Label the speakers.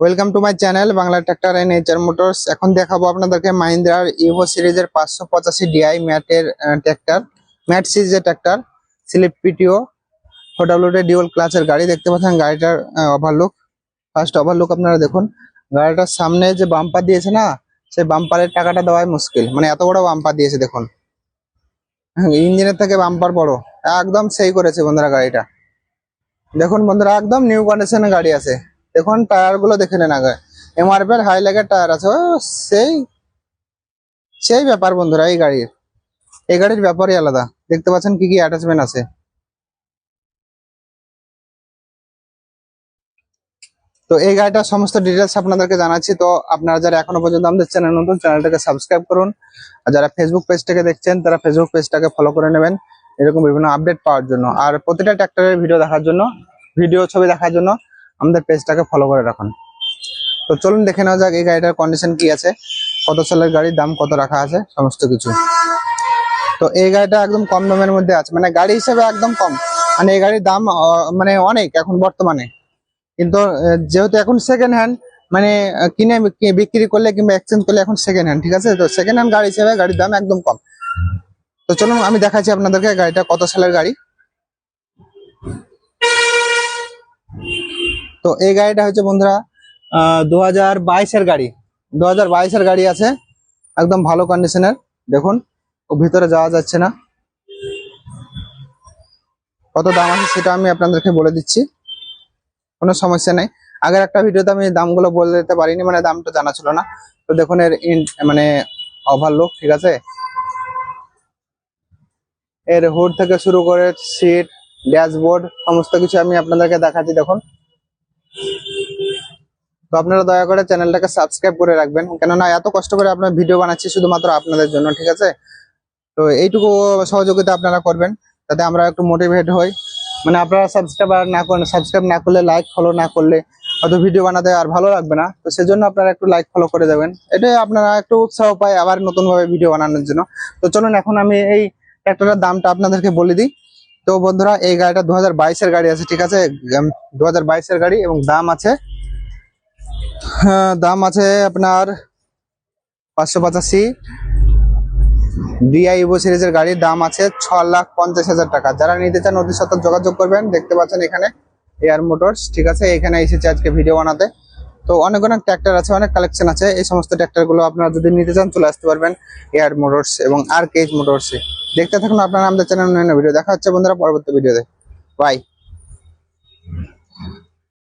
Speaker 1: Welcome to my channel Bangla tractor and nature motors এখন দেখাবো আপনাদেরকে মাহিন্দ্রার ইভো সিরিজের পাঁচশো পঁচাশি ডিআই ম্যাটের ট্র্যাক্টর ম্যাট সিরিজের tractor slip PTO four WD dual ক্লাচের গাড়ি। দেখতে পাচ্ছেন গাড়িটার ওভারলুক ফার্স্ট ওভারলুক আপনারা দেখুন। গাড়িটার সামনে যে বাম্পার দিয়েছে না, সেই বাম্পারের টাকাটা দেওয়াই মুশকিল। মানে এত বড় বাম্পার দিয়েছে, দেখুন। ইঞ্জিনের থেকে বাম্পার বড়। একদম সেই করেছে বন্ধুরা গাড়িটা। দেখুন বন্ধুরা, একদম নিউ কন্ডিশনের গাড়ি আছে। দেখুন টায়ারগুলো দেখে নেন আগে। এমআরপি এর হাই লেগের টায়ার আছে। সেই সেই ব্যাপার বন্ধুরা এই গাড়ির। এই গাড়ির ব্যাপারই আলাদা। দেখতে পাচ্ছেন কি কি অ্যাটাচমেন্ট আছে। তো এই গাড়িটার সমস্ত ডিটেলস আপনাদেরকে জানাচ্ছি। তো আপনারা যারা এখনও পর্যন্ত আমাদের চ্যানেল নতুন চ্যানেলটাকে সাবস্ক্রাইব করুন। আর যারা ফেসবুক পেজ থেকে দেখছেন, তারা ফেসবুক পেজটাকে ফলো করে নেবেন। এরকম বিভিন্ন আপডেট পাওয়ার জন্য। আর প্রতিটা ট্র্যাক্টরের ভিডিও দেখার জন্য ভিডিও ছবি দেখার জন্য আমাদের পেজটাকে ফলো করে রাখুন। তো চলুন দেখে নেওয়া যাক এই গাড়িটার কন্ডিশন কি আছে, কত সালের গাড়ির দাম কত রাখা আছে, সমস্ত কিছু। তো এই গাড়িটা একদম কম দামের মধ্যে আছে মানে গাড়ি হিসেবে একদম কম। মানে এই গাড়ির দাম মানে অনেক এখন বর্তমানে। কিন্তু যেহেতু এখন সেকেন্ড হ্যান্ড মানে কিনে বিক্রি করলে কিংবা এক্সচেঞ্জ করলে এখন সেকেন্ড হ্যান্ড ঠিক আছে? তো সেকেন্ড হ্যান্ড গাড়ি হিসেবে গাড়ির দাম একদম কম। তো চলুন, আমি দেখাচ্ছি আপনাদেরকে গাড়িটা, কত সালের গাড়ি। তো এই গাড়িটা হচ্ছে বন্ধুরা দু হাজার বাইশের গাড়ি। দু হাজার বাইশের গাড়ি আছে, একদম ভালো কন্ডিশনের দেখুন, ও ভিতরে যাওয়া যাচ্ছে না। কত দাম আছে সেটা আমি আপনাদেরকে বলে দিচ্ছি। কোনো সমস্যা নেই। আগের একটা ভিডিওতে আমি দামগুলো বলে দিতে পারিনি মানে দামটা জানা ছিল না। তো দেখুন, এর মানে ওভারলুক ঠিক আছে? এর হুড থেকে শুরু করে সিট ড্যাশবোর্ড সমস্ত কিছু আমি আপনাদেরকে দেখাচ্ছি, দেখুন। তো আপনারা দয়া করে চ্যানেলটাকে সাবস্ক্রাইব করে রাখবেন, কেননা এত কষ্ট করে আপনার ভিডিও বানাচ্ছি শুধুমাত্র আপনাদের জন্য, ঠিক আছে? তো এইটুকু সহযোগিতা আপনারা করবেন তাতে আমরা একটু মোটিভেট হই। মানে আপনারা সাবস্ক্রাইব আর না করেন সাবস্ক্রাইব না করলে লাইক ফলো না করলে হয়তো ভিডিও বানাতে আর ভালো লাগবে না। তো সেজন্য আপনারা একটু লাইক ফলো করে দেবেন। এটাই আপনারা একটু উৎসাহ পায় আবার নতুন ভাবে ভিডিও বানানোর জন্য। তো চলুন, এখন আমি এই ট্র্যাক্টরের দামটা আপনাদেরকে বলে দিই। তো বন্ধুরা এই গাড়িটা দু হাজার গাড়ি আছে ঠিক আছে? দু হাজার গাড়ি এবং দাম আছে হ্যাঁ, দাম আছে আপনার পাঁচশো পঁচাশি। ডিআই ইভো সিরিজের গাড়ির দাম আছে ছ লাখ পঞ্চাশ হাজার টাকা। যারা নিতে চান অতি সত্তর যোগাযোগ করবেন দেখতে পাচ্ছেন এখানে এয়ার মোটরস ঠিক আছে? এখানে এসেছে আজকে ভিডিও বানাতে। তো অনেক অনেক ট্র্যাক্টর আছে, অনেক কালেকশন আছে। এই সমস্ত ট্র্যাক্টরগুলো আপনারা যদি নিতে চান, চলে আসতে পারবেন এয়ার মোটরস এবং আর কেজ মোটরসে দেখতে থাকুন, আপনারা আমাদের চ্যানেল ভিডিও দেখা হচ্ছে, বন্ধুরা, পরবর্তী ভিডিওতে বাই